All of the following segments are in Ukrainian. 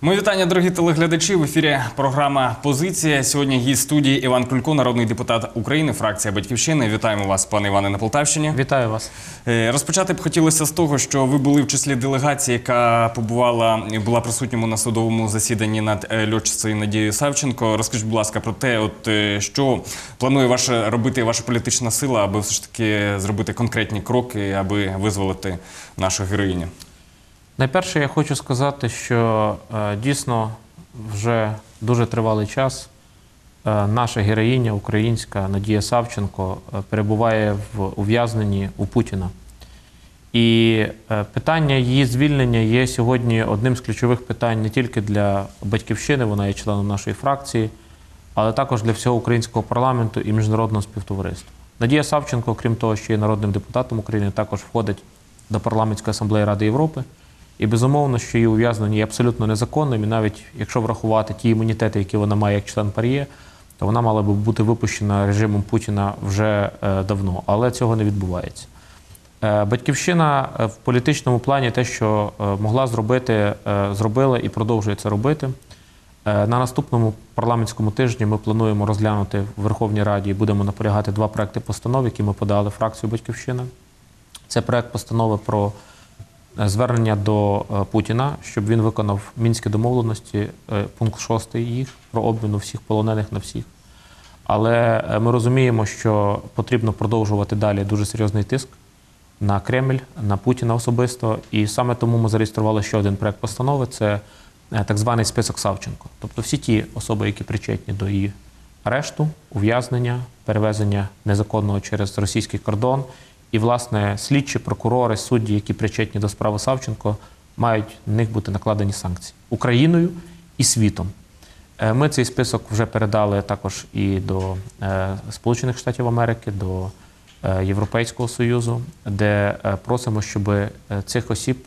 Мої вітання, дорогі телеглядачі. В ефірі програма Позиція. Сьогодні гість студії Іван Кулько, народний депутат України, фракція Батьківщини. Вітаємо вас, пане Іване, на Полтавщині. Вітаю вас. Е, Розпочати б хотілося з того, що ви були в числі делегації, яка побувала була присутньому на судовому засіданні над е, льотчицею Надією Савченко. Розкажіть, будь ласка, про те, от е, що планує ваша робити ваша політична сила, аби все ж таки зробити конкретні кроки, аби визволити нашу героїню. Найперше, я хочу сказати, що е, дійсно вже дуже тривалий час е, наша героїня українська Надія Савченко е, перебуває в ув'язненні у Путіна. І питання її звільнення є сьогодні одним з ключових питань не тільки для батьківщини, вона є членом нашої фракції, але також для всього українського парламенту і міжнародного співтовариства. Надія Савченко, крім того, що є народним депутатом України, також входить до парламентської асамблеї Ради Європи. І безумовно, що її ув'язнення є абсолютно незаконним, і навіть якщо врахувати ті імунітети, які вона має як член пар'є, то вона мала би бути випущена режимом Путіна вже е, давно, але цього не відбувається. Е, Батьківщина е, в політичному плані те, що могла зробити, зробила і продовжує це робити. На наступному парламентському тижні ми плануємо розглянути в Верховній Раді і будемо наполягати два проекти постанов, які ми подали фракцію Батьківщина. Це проект постанови про звернення до е, Путіна, щоб він виконав мінські домовленості, е, пункт 6 їх про обміну всіх полонених на всіх. Але е, ми розуміємо, що потрібно продовжувати далі дуже серйозний тиск на Кремль, на Путіна особисто. І саме тому ми зареєстрували ще один проект постанови це е, так званий список Савченко. Тобто всі ті особи, які причетні до її арешту, ув'язнення, перевезення незаконного через російський кордон. І, власне, слідчі, прокурори, судді, які причетні до справи Савченко, мають на них бути накладені санкції Україною і світом. Е, Ми цей список вже передали також і до е, Сполучених Штатів Америки, до е, Європейського Союзу, де просимо, щоб цих осіб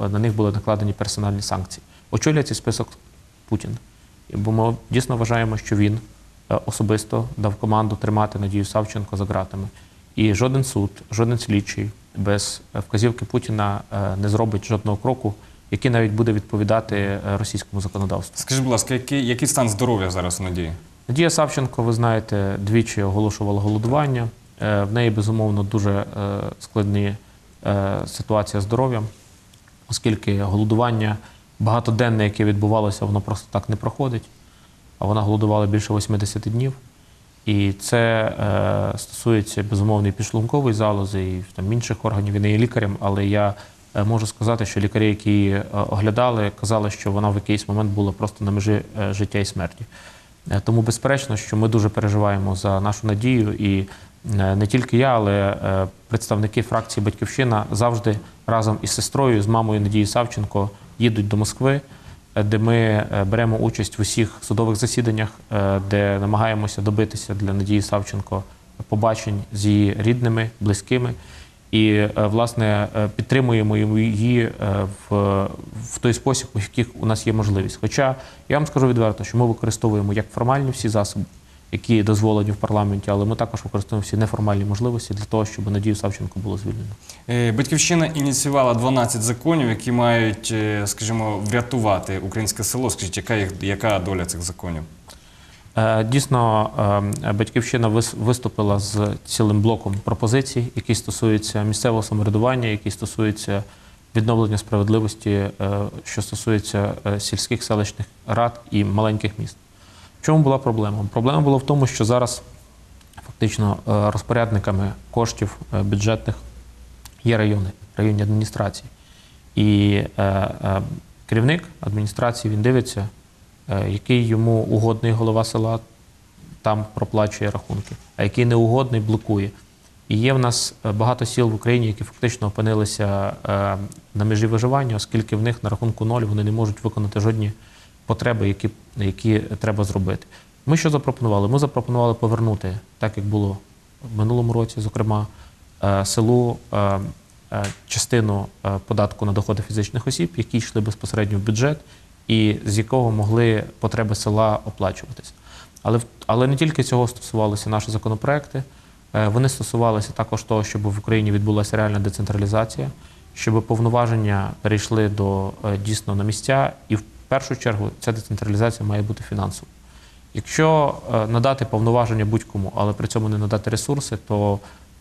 на них були накладені персональні санкції. Очолює цей список Путін. Бо ми дійсно вважаємо, що він особисто дав команду тримати Надію Савченко за ґратами. І жоден суд, жоден слідчий без вказівки Путіна е, не зробить жодного кроку, який навіть буде відповідати е, російському законодавству. Скажіть, будь ласка, який, який стан здоров'я зараз у Надії? Надія Савченко, ви знаєте, двічі оголошувала голодування. Е, В неї безумовно дуже складні ситуація з здоров'ям, оскільки голодування багатоденне, яке відбувалося, воно просто так не проходить. А вона голодувала більше 80 днів. І це е, стосується безумовно і підшлункової залози, і там інших органів. Він є лікарем, але я е, можу сказати, що лікарі, які її е, оглядали, казали, що вона в якийсь момент була просто на межі е, життя і смерті. Тому, безперечно, що ми дуже переживаємо за нашу надію, і не тільки я, але представники фракції Батьківщина завжди разом із сестрою, з мамою Надії Савченко їдуть до Москви, де ми е, беремо участь в усіх судових засіданнях, е, де намагаємося добитися для Надії Савченко побачень з її рідними, близькими. І е, власне е, підтримуємо її е, в, в той спосіб, у яких у нас є можливість. Хоча я вам скажу відверто, що ми використовуємо як формальні всі засоби, які дозволені в парламенті, але ми також використовуємо всі неформальні можливості для того, щоб Надію Савченко було звільнено. Е, Батьківщина ініціювала 12 законів, які мають, е, скажімо, врятувати українське село. Скажіть, яка їх яка доля цих законів? Е, Дійсно, батьківщина виступила з цілим блоком пропозицій, які стосуються місцевого самоврядування, які стосуються відновлення справедливості, що стосується сільських селищних рад і маленьких міст. Чому була проблема? Проблема була в тому, що зараз фактично е, розпорядниками коштів е, бюджетних є райони, районні адміністрації. І е, керівник адміністрації він дивиться, який йому угодний голова села там проплачує рахунки, а який неугодний блокує. І є в нас багато сіл в Україні, які фактично опинилися на межі виживання, оскільки в них на рахунку ноль вони не можуть виконати жодні потреби, які, які треба зробити. Ми що запропонували? Ми запропонували повернути, так як було в минулому році, зокрема, е, селу е, е, частину податку на доходи фізичних осіб, які йшли безпосередньо в бюджет, і з якого могли потреби села оплачуватися. Але, але не тільки цього стосувалися наші законопроекти. Вони стосувалися також того, щоб в Україні відбулася реальна децентралізація, щоб повноваження перейшли до дійсно на місця, і в першу чергу ця децентралізація має бути фінансовою. Якщо е, надати повноваження будь-кому, але при цьому не надати ресурси, то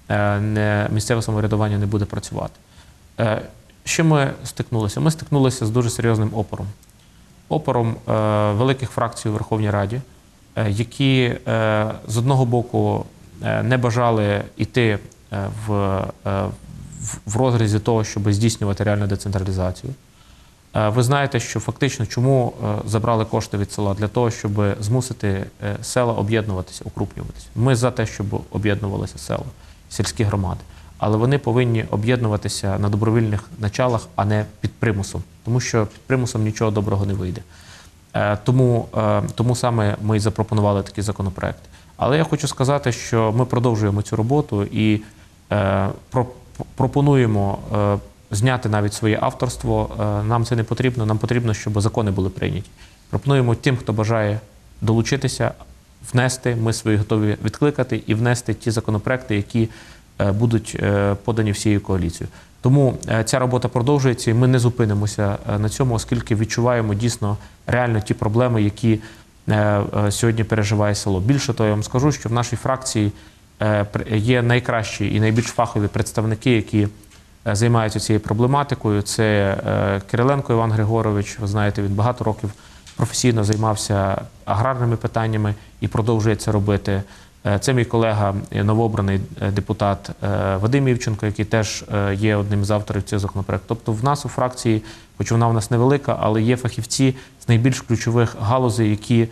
е, не, місцеве самоврядування не буде працювати. Е, чим ми стикнулися? Ми стикнулися з дуже серйозним опором. Опором великих фракцій у Верховній Раді, які з одного боку не бажали йти в- в розрізі того, щоб здійснювати реальну децентралізацію. Е, Ви знаєте, що фактично чому е, забрали кошти від села? Для того, щоб змусити е, села об'єднуватися, укрупнюватися. Ми за те, щоб об'єднувалися села, сільські громади. Але вони повинні об'єднуватися на добровільних началах, а не під примусом, тому що під примусом нічого доброго не вийде. Тому, тому саме ми і запропонували такий законопроект. Але я хочу сказати, що ми продовжуємо цю роботу і про- пропонуємо зняти навіть своє авторство. Е, Нам це не потрібно. Нам потрібно, щоб закони були прийняті. Пропонуємо тим, хто бажає долучитися, внести. Ми свої готові відкликати і внести ті законопроекти, які е, будуть е, подані всією коаліцією. Тому ця робота продовжується, і ми не зупинимося на цьому, оскільки відчуваємо дійсно реально ті проблеми, які сьогодні переживає село. Більше того, я вам скажу, що в нашій фракції є найкращі і найбільш фахові представники, які займаються цією проблематикою. Це е, Кириленко Іван Григорович. Ви знаєте, він багато років професійно займався аграрними питаннями і продовжує це робити. Е, Це мій колега, е, новообраний е, депутат е, Вадим Івченко, який теж е, є одним з авторів цього законопроекту. Тобто, в нас у фракції, хоч вона в нас невелика, але є фахівці з найбільш ключових галузей, які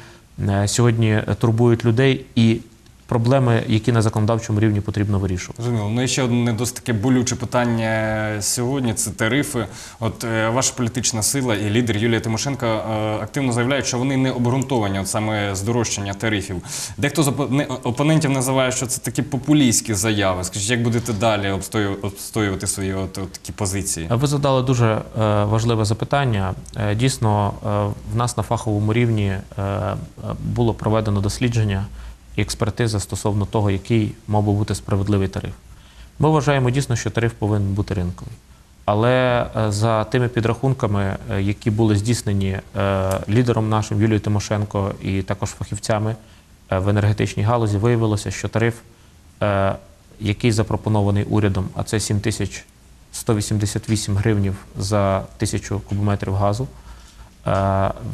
е, сьогодні турбують людей, і проблеми, які на законодавчому рівні потрібно вирішувати. Зрозуміло. Ну і ще одне досить таке болюче питання сьогодні це тарифи. От е, ваша політична сила і лідер Юлія Тимошенко е, активно заявляють, що вони не обґрунтовані, от саме здорожчання тарифів. Дехто з опо- не- опонентів називає, що це такі популістські заяви. Скажіть, як будете далі обстою- обстоювати свої от, от такі позиції? Ви задали дуже е, важливе запитання. Е, Дійсно, е, в нас на фаховому рівні е, е, було проведено дослідження і експертиза стосовно того, який мав би бути справедливий тариф. Ми вважаємо дійсно, що тариф повинен бути ринковий. Але е, за тими підрахунками, е, які були здійснені е, лідером нашим Юлією Тимошенко і також фахівцями в енергетичній галузі, виявилося, що тариф, який запропонований урядом, а це 7 тисяч 188 гривнів за тисячу кубометрів газу,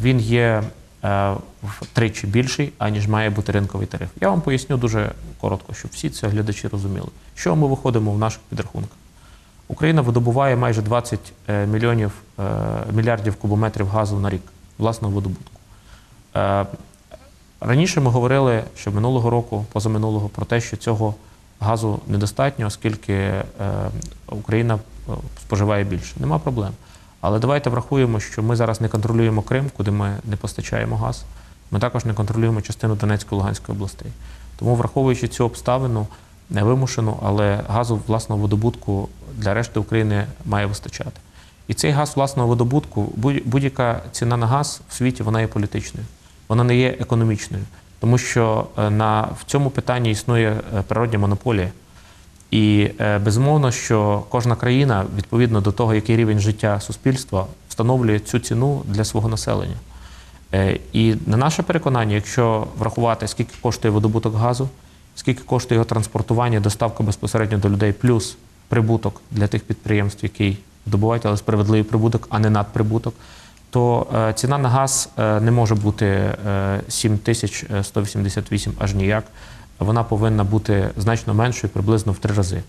він є втричі більший, аніж має бути ринковий тариф. Я вам поясню дуже коротко, щоб всі це глядачі розуміли. Що ми виходимо в наших підрахунках? Україна видобуває майже 20 е, мільйонів е, мільярдів кубометрів газу на рік власного видобутку. Е, Раніше ми говорили, що минулого року, позаминулого, про те, що цього газу недостатньо, оскільки е, Україна е, споживає більше. Нема проблем. Але давайте врахуємо, що ми зараз не контролюємо Крим, куди ми не постачаємо газ. Ми також не контролюємо частину Донецької Луганської областей. Тому, враховуючи цю обставину, не вимушену, але газу власного видобутку для решти України має вистачати. І цей газ власного видобутку, будь- будь-яка ціна на газ в світі вона є політичною, вона не є економічною, тому що е, на, в цьому питанні існує е, природня монополія. І е, безумовно, що кожна країна, відповідно до того, який рівень життя суспільства, встановлює цю ціну для свого населення. Е, І на наше переконання, якщо врахувати, скільки коштує видобуток газу, скільки коштує його транспортування, доставка безпосередньо до людей, плюс прибуток для тих підприємств, які добувають, але справедливий прибуток, а не надприбуток, то е, ціна на газ не може бути е, 7188 аж ніяк. Вона повинна бути значно меншою, приблизно в три рази.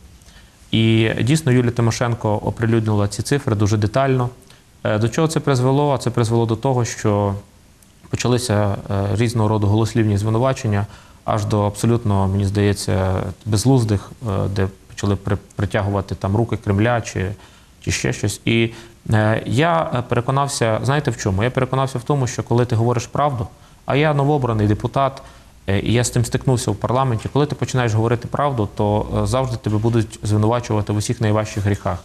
І дійсно Юлія Тимошенко оприлюднила ці цифри дуже детально. Е, До чого це призвело? А Це призвело до того, що почалися е, різного роду голослівні звинувачення, аж до абсолютно, мені здається, безглуздих, е, де почали притягувати там руки Кремля чи, чи ще щось. І я переконався, знаєте в чому? Я переконався в тому, що коли ти говориш правду, а я новообраний депутат, і я з тим стикнувся в парламенті. Коли ти починаєш говорити правду, то е, завжди тебе будуть звинувачувати в усіх найважчих гріхах.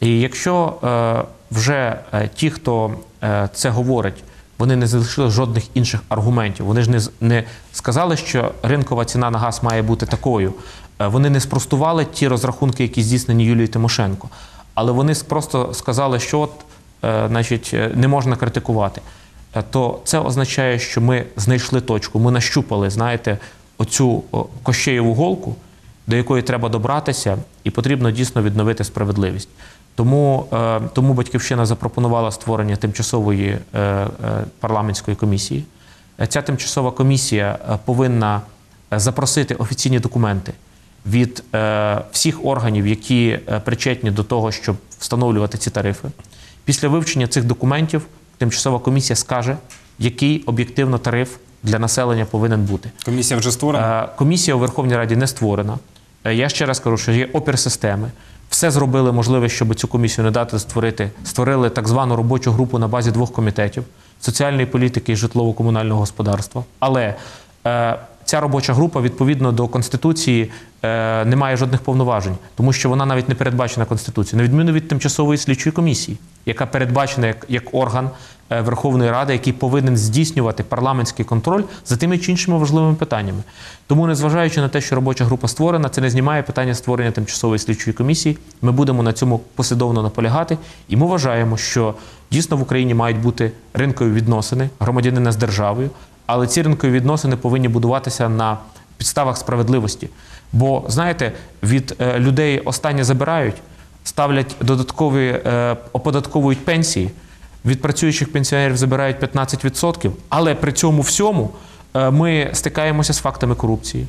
І якщо е, вже е, ті, хто е, це говорить, вони не залишили жодних інших аргументів. Вони ж не, не сказали, що ринкова ціна на газ має бути такою. Е, вони не спростували ті розрахунки, які здійснені Юлією Тимошенко. Але вони просто сказали, що от, е, значить, е, не можна критикувати. Е, то це означає, що ми знайшли точку, ми нащупали, знаєте, оцю кощеєву голку, до якої треба добратися, і потрібно дійсно відновити справедливість. Тому, е, тому батьківщина запропонувала створення тимчасової е, парламентської комісії. Ця тимчасова комісія повинна запросити офіційні документи від всіх органів, які причетні до того, щоб встановлювати ці тарифи. Після вивчення цих документів тимчасова комісія скаже, який об'єктивно тариф для населення повинен бути. Комісія вже створена. Е, Комісія у Верховній Раді не створена. Е, Я ще раз кажу, що є опір системи. Все зробили можливе, щоб цю комісію не дати створити. Створили так звану робочу групу на базі двох комітетів соціальної політики і житлово-комунального господарства. Але е, ця робоча група відповідно до конституції е, не має жодних повноважень, тому що вона навіть не передбачена конституцією, на відміну від тимчасової слідчої комісії, яка передбачена як, як орган е, Верховної Ради, який повинен здійснювати парламентський контроль за тими чи іншими важливими питаннями. Тому, незважаючи на те, що робоча група створена, це не знімає питання створення тимчасової слідчої комісії. Ми будемо на цьому послідовно наполягати, і ми вважаємо, що дійсно в Україні мають бути ринкові відносини громадянина з державою, але ці ринкові відносини повинні будуватися на підставах справедливості. Бо знаєте, від е, людей останнє забирають, ставлять додаткові е, оподатковують пенсії. Від працюючих пенсіонерів забирають 15%, але при цьому всьому е, ми стикаємося з фактами корупції,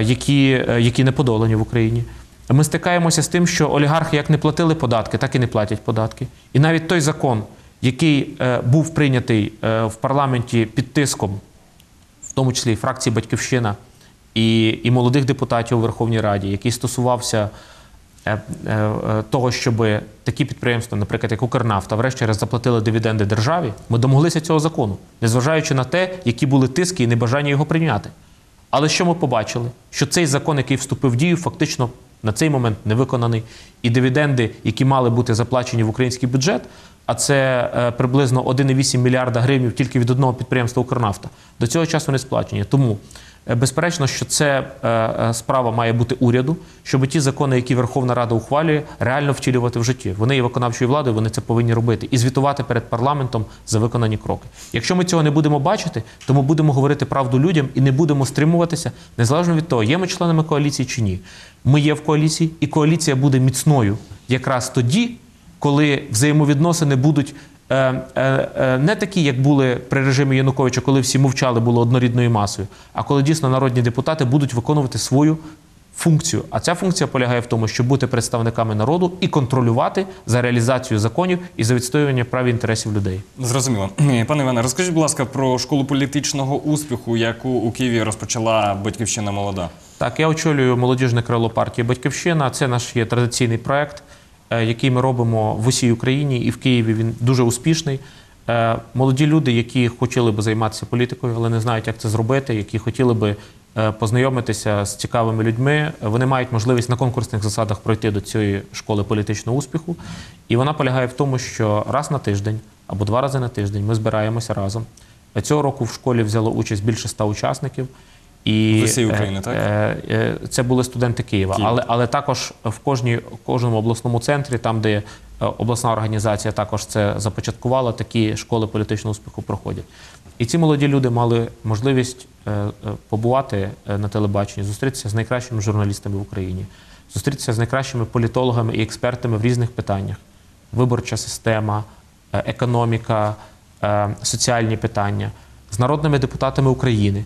які, які не подолані в Україні. Ми стикаємося з тим, що олігархи як не платили податки, так і не платять податки. І навіть той закон, який е, був прийнятий е, в парламенті під тиском, в тому числі і фракції Батьківщина і, і молодих депутатів у Верховній Раді, який стосувався е, того, щоб такі підприємства, наприклад, як Укрнафта, врешті-решт заплатили дивіденди державі, ми домоглися цього закону, незважаючи на те, які були тиски і небажання його прийняти. Але що ми побачили? Що цей закон, який вступив в дію, фактично на цей момент не виконаний, і дивіденди, які мали бути заплачені в український бюджет, а це е, приблизно 1,8 мільярда гривень тільки від одного підприємства Укрнафта, до цього часу не сплачені. Тому е, безперечно, що це е, справа має бути уряду, щоб ті закони, які Верховна Рада ухвалює, реально втілювати в житті. Вони є виконавчою владою, вони це повинні робити і звітувати перед парламентом за виконані кроки. Якщо ми цього не будемо бачити, то ми будемо говорити правду людям і не будемо стримуватися, незалежно від того, є ми членами коаліції чи ні. Ми є в коаліції, і коаліція буде міцною якраз тоді, коли взаємовідносини будуть е, е, е, не такі, як були при режимі Януковича, коли всі мовчали, було однорідною масою, а коли дійсно народні депутати будуть виконувати свою функцію. А ця функція полягає в тому, щоб бути представниками народу і контролювати за реалізацією законів і за відстоювання прав і інтересів людей. Зрозуміло. Пане Іване, розкажіть, будь ласка, про школу політичного успіху, яку у Києві розпочала батьківщина молода. Так, я очолюю молодіжне крило партії Батьківщина. Це наш є традиційний проект, який ми робимо в усій Україні і в Києві. Він дуже успішний. Е, Молоді люди, які хотіли би займатися політикою, але не знають, як це зробити, які хотіли би е, познайомитися з цікавими людьми, вони мають можливість на конкурсних засадах пройти до цієї школи політичного успіху. І вона полягає в тому, що раз на тиждень або два рази на тиждень ми збираємося разом. Цього року в школі взяло участь більше ста учасників. І З усієї е, України, так? е, е, Це були студенти Києва, Києва. але, але також в кожній кожному обласному центрі, там де обласна організація також це започаткувала, такі школи політичного успіху проходять. І ці молоді люди мали можливість побувати на телебаченні, зустрітися з найкращими журналістами в Україні, зустрітися з найкращими політологами і експертами в різних питаннях: виборча система, економіка, соціальні питання, з народними депутатами України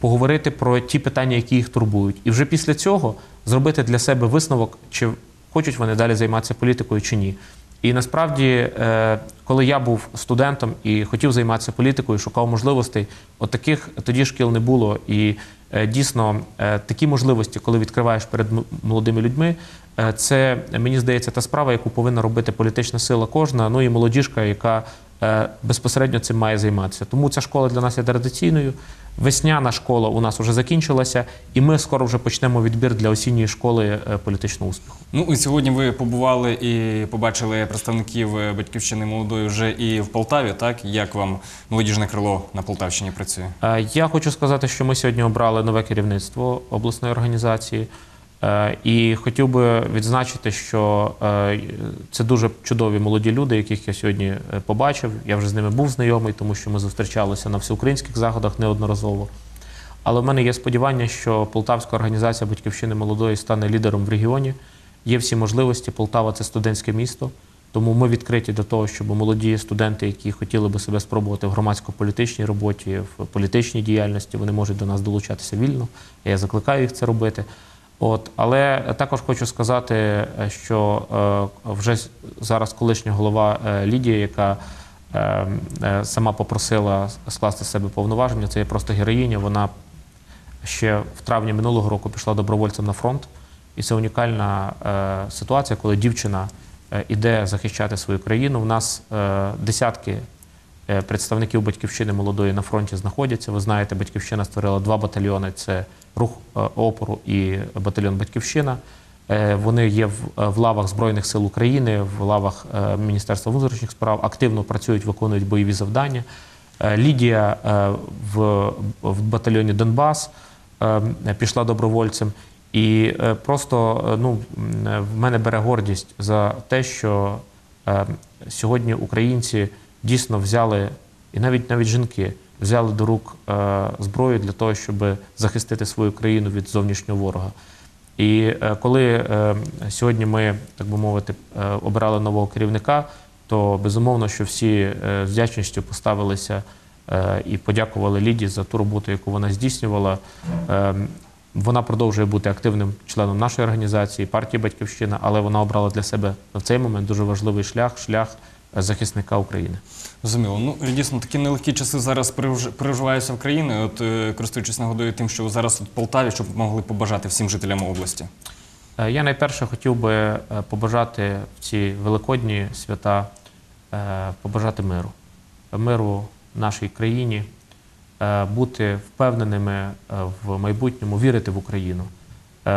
поговорити про ті питання, які їх турбують, і вже після цього зробити для себе висновок, чи хочуть вони далі займатися політикою чи ні. І насправді, е, коли я був студентом і хотів займатися політикою, шукав можливостей, от таких тоді шкіл не було. І е, дійсно е, такі можливості, коли відкриваєш перед молодими людьми, е, це мені здається та справа, яку повинна робити політична сила кожна, ну і молодіжка, яка е, безпосередньо цим має займатися. Тому ця школа для нас є традиційною. Весняна школа у нас вже закінчилася, і ми скоро вже почнемо відбір для осінньої школи е, політичного успіху. Ну і сьогодні ви побували і побачили представників е, батьківщини молодої вже і в Полтаві. Так як вам молодіжне крило на Полтавщині працює? Е, Я хочу сказати, що ми сьогодні обрали нове керівництво обласної організації. Е, І хотів би відзначити, що е, це дуже чудові молоді люди, яких я сьогодні е, побачив. Я вже з ними був знайомий, тому що ми зустрічалися на всеукраїнських заходах неодноразово. Але в мене є сподівання, що Полтавська організація Батьківщини молодої стане лідером в регіоні. Є всі можливості. Полтава це студентське місто. Тому ми відкриті до того, щоб молоді студенти, які хотіли би себе спробувати в громадсько-політичній роботі, в політичній діяльності, вони можуть до нас долучатися вільно. Я закликаю їх це робити. От, але також хочу сказати, е, що е, вже зараз колишня голова е, Лідія, яка е, е, сама попросила скласти з себе повноваження, це є просто героїня. Вона ще в травні минулого року пішла добровольцем на фронт. І це унікальна е, ситуація, коли дівчина е, іде захищати свою країну. У нас е, десятки е, представників батьківщини молодої на фронті знаходяться. Ви знаєте, батьківщина створила два батальйони: це рух е, опору і батальйон Батьківщина. Е, Вони є в, е, в лавах Збройних сил України, в лавах Міністерства внутрішніх справ, активно працюють, виконують бойові завдання. Лідія в, батальйоні Донбас пішла добровольцем. І просто ну, в мене бере гордість за те, що сьогодні українці дійсно взяли, і навіть навіть жінки взяли до рук е, зброю для того, щоб захистити свою країну від зовнішнього ворога. І е, коли е, сьогодні ми, так би мовити, обирали нового керівника, то безумовно, що всі з вдячністю поставилися і подякували Ліді за ту роботу, яку вона здійснювала. Вона продовжує бути активним членом нашої організації, партії Батьківщина, але вона обрала для себе в цей момент дуже важливий шлях шлях захисника України. Зрозуміло. Ну дійсно такі нелегкі часи зараз переж- переживаються в країні. От е, користуючись нагодою тим, що зараз в Полтаві, щоб могли побажати всім жителям області. Е, Я найперше хотів би е, побажати в ці великодні свята побажати миру, миру нашій країні, бути впевненими в майбутньому, вірити в Україну.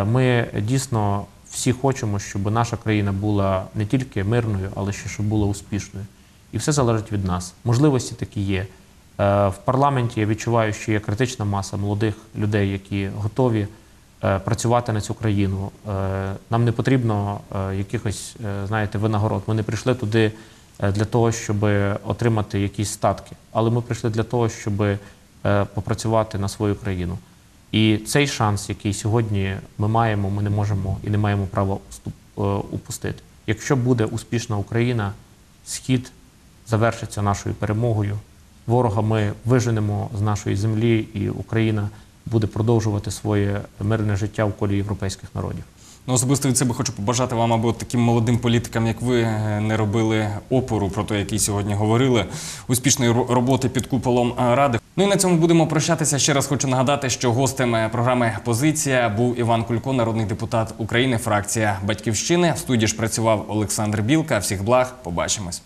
Ми дійсно всі хочемо, щоб наша країна була не тільки мирною, але ще щоб була успішною. І все залежить від нас. Можливості такі є. Е, В парламенті я відчуваю, що є критична маса молодих людей, які готові е, працювати на цю країну. Е, Нам не потрібно якихось, знаєте, винагород. Ми не прийшли туди для того, щоб отримати якісь статки, але ми прийшли для того, щоб попрацювати на свою країну. І цей шанс, який сьогодні ми маємо, ми не можемо і не маємо права е, упустити. Якщо буде успішна Україна, схід завершиться нашою перемогою. Ворога ми виженемо з нашої землі, і Україна буде продовжувати своє мирне життя в колі європейських народів. Ну, особисто від себе хочу побажати вам, аби таким молодим політикам, як ви, е, не робили опору про те, який сьогодні говорили, успішної роботи під куполом е, ради. Ну і на цьому будемо прощатися. Ще раз хочу нагадати, що гостем е, програми Позиція був Іван Кулько, народний депутат України, фракція Батьківщини. В студії ж працював Олександр Білка. Всіх благ, побачимось.